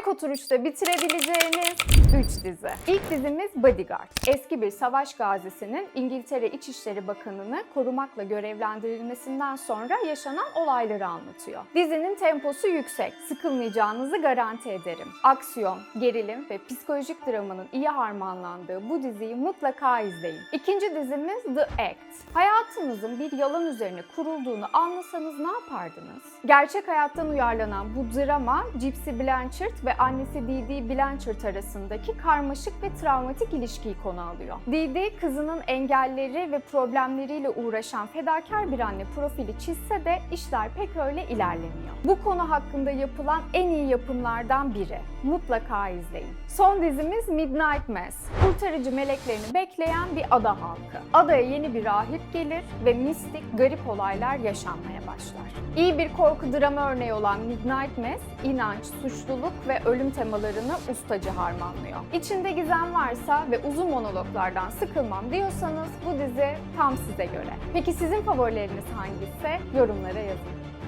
Tek oturuşta bitirebileceğiniz 3 dizi. İlk dizimiz Bodyguard. Eski bir savaş gazisinin İngiltere İçişleri Bakanı'nı korumakla görevlendirilmesinden sonra yaşanan olayları anlatıyor. Dizinin temposu yüksek. Sıkılmayacağınızı garanti ederim. Aksiyon, gerilim ve psikolojik dramanın iyi harmanlandığı bu diziyi mutlaka izleyin. İkinci dizimiz The Act. Hayatınızın bir yalan üzerine kurulduğunu anlasanız ne yapardınız? Gerçek hayattan uyarlanan bu drama Gypsy Blanchard ve annesi Dee Dee Blanchard arasındaki karmaşık ve travmatik ilişkiyi konu alıyor. Dee kızının engelleri ve problemleriyle uğraşan fedakar bir anne profili çizse de işler pek öyle ilerlemiyor. Bu konu hakkında yapılan en iyi yapımlardan biri. Mutlaka izleyin. Son dizimiz Midnight Mass. Kurtarıcı meleklerini bekleyen bir ada halkı. Adaya yeni bir rahip gelir ve mistik, garip olaylar yaşanmaya başlar. İyi bir korku drama örneği olan Midnight Mass, inanç, suçluluk ve ölüm temalarını ustaca harmanlıyor. İçinde gizem varsa ve uzun monologlardan sıkılmam diyorsanız bu dizi tam size göre. Peki sizin favorileriniz hangisi? Yorumlara yazın.